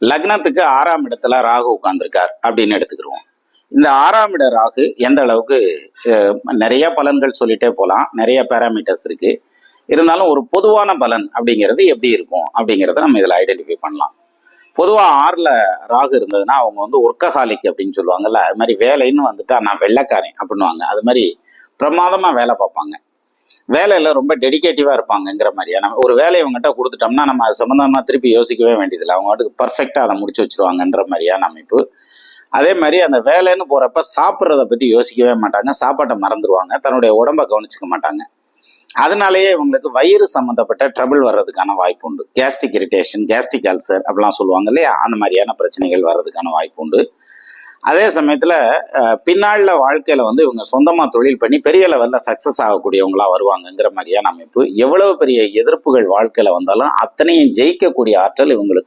லக்னத்துக்கு ஆறாம் இடத்துல ராகு உட்கார்ந்துருக்கார் அப்படின்னு எடுத்துக்கிருவோம். இந்த ஆறாம் இட ராகு எந்த அளவுக்கு நிறைய பலன்கள் சொல்லிட்டே போகலாம் நிறைய பேராமீட்டர்ஸ் இருக்கு. இருந்தாலும் ஒரு பொதுவான பலன் அப்படிங்கிறது எப்படி இருக்கும் அப்படிங்கிறத நம்ம இதில் ஐடென்டிஃபை பண்ணலாம். பொதுவாக ஆறில் ராகு இருந்ததுன்னா அவங்க வந்து ஒர்க்கஹாலிக் அப்படின்னு சொல்லுவாங்கல்ல அது மாதிரி வேலைன்னு வந்துட்டா நான் வெள்ளைக்காரன் அப்படின்னுவாங்க. அது மாதிரி பிரமாதமாக வேலை பார்ப்பாங்க. வேலையில் ரொம்ப டெடிகேட்டிவாக இருப்பாங்கங்கிற மாதிரியான ஒரு வேலையை அவங்ககிட்ட கொடுத்துட்டோம்னா நம்ம அது சம்மந்தமாக திருப்பி யோசிக்கவே வேண்டியதில்லை. அவங்க வாட்டுக்கு பர்ஃபெக்டாக அதை முடிச்சு வச்சிருவாங்கன்ற மாதிரியான அமைப்பு. அதே மாதிரி அந்த வேலைன்னு போகிறப்ப சாப்பிட்றத பற்றி யோசிக்கவே மாட்டாங்க. சாப்பாட்டை மறந்துடுவாங்க தன்னுடைய உடம்ப கவனிச்சுக்க மாட்டாங்க. அதனாலேயே இவங்களுக்கு வயிறு சம்மந்தப்பட்ட ட்ரபிள் வர்றதுக்கான வாய்ப்பு உண்டு. கேஸ்ட்ரிக் இரிட்டேஷன் கேஸ்ட்ரிக் அல்சர் அப்படிலாம் சொல்லுவாங்க இல்லையா? அந்த மாதிரியான பிரச்சனைகள் வர்றதுக்கான வாய்ப்பு உண்டு. அதே சமயத்தில் பின்னாளில் வாழ்க்கையில் வந்து இவங்க சொந்தமாக தொழில் பண்ணி பெரிய லெவலில் சக்ஸஸ் ஆகக்கூடியவங்களா வருவாங்கங்கிற மாதிரியான அமைப்பு எவ்வளவு பெரிய எதிர்ப்புகள் வாழ்க்கையில் வந்தாலும் அத்தனையும் ஜெயிக்கக்கூடிய ஆற்றல் இவங்களுக்கு